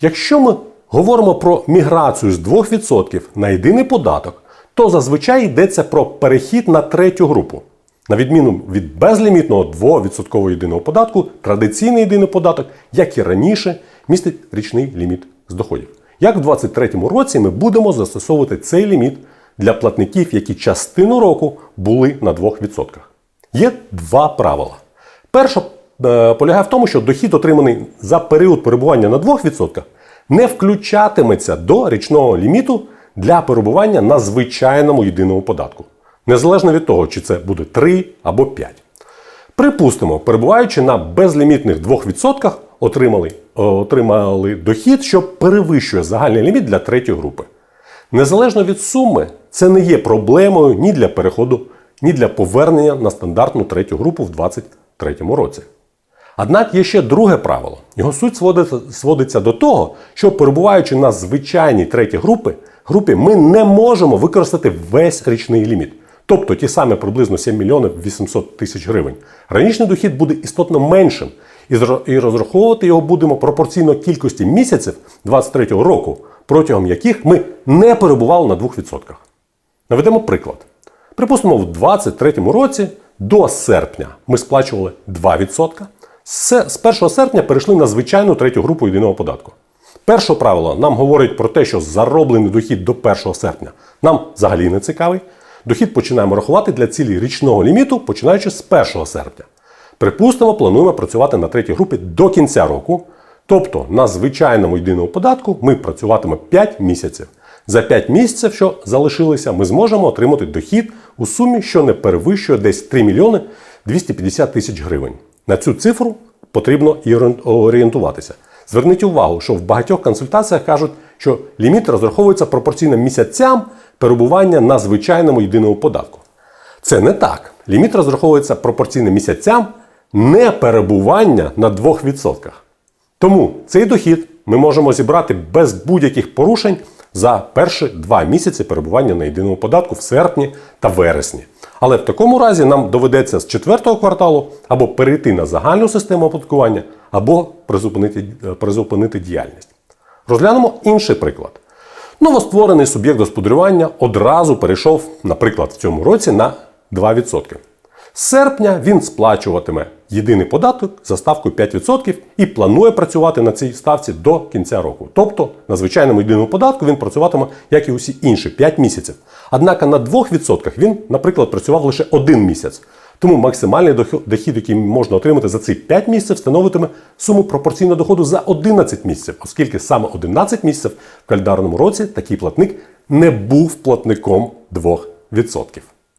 Якщо ми говоримо про міграцію з 2% на єдиний податок, то зазвичай йдеться про перехід на третю групу. На відміну від безлімітного 2% єдиного податку, традиційний єдиний податок, як і раніше, містить річний ліміт з доходів. Як в 2023 році ми будемо застосовувати цей ліміт для платників, які частину року були на 2%. Є два правила. Перше полягає в тому, що дохід, отриманий за період перебування на 2%, не включатиметься до річного ліміту для перебування на звичайному єдиному податку. Незалежно від того, чи це буде 3 або 5. Припустимо, перебуваючи на безлімітних 2%, отримали, е, отримали дохід, що перевищує загальний ліміт для третьої групи. Незалежно від суми, це не є проблемою ні для переходу, ні для повернення на стандартну третю групу в 2023 році. Однак є ще друге правило. Його суть сводиться, до того, що перебуваючи на звичайній третій групі, групі, ми не можемо використати весь річний ліміт. Тобто ті самі приблизно 7 мільйонів 800 тисяч гривень. Ранішній дохід буде істотно меншим, і розраховувати його будемо пропорційно кількості місяців 2023 року, протягом яких ми не перебували на 2%. Наведемо приклад. Припустимо, в 2023 році до серпня ми сплачували 2%. З з 1 серпня перейшли на звичайну третю групу єдиного податку. Перше правило нам говорить про те, що зароблений дохід до 1 серпня нам взагалі не цікавий. Дохід починаємо рахувати для цілі річного ліміту, починаючи з 1 серпня. Припустимо, плануємо працювати на третій групі до кінця року. Тобто на звичайному єдиному податку ми працюватимемо 5 місяців. За 5 місяців, що залишилися, ми зможемо отримати дохід у сумі, що не перевищує десь 3 мільйони 250 тисяч гривень. На цю цифру потрібно і орієнтуватися. Зверніть увагу, що в багатьох консультаціях кажуть, що ліміт розраховується пропорційно місяцям перебування на звичайному єдиному податку. Це не так. Ліміт розраховується пропорційно місяцям не перебування на 2%. Тому цей дохід ми можемо зібрати без будь-яких порушень за перші два місяці перебування на єдиному податку в серпні та вересні. Але в такому разі нам доведеться з четвертого кварталу або перейти на загальну систему оподаткування, або призупинити, призупинити діяльність. Розглянемо інший приклад. Новостворений суб'єкт господарювання одразу перейшов, наприклад, в цьому році на 2%. З серпня він сплачуватиме єдиний податок за ставкою 5% і планує працювати на цій ставці до кінця року. Тобто на звичайному єдиному податку він працюватиме, як і усі інші, 5 місяців. Однак на 2% він, наприклад, працював лише один місяць. Тому максимальний дохід- який можна отримати за ці 5 місяців, становитиме суму пропорційного доходу за 11 місяців, оскільки саме 11 місяців в календарному році такий платник не був платником 2%.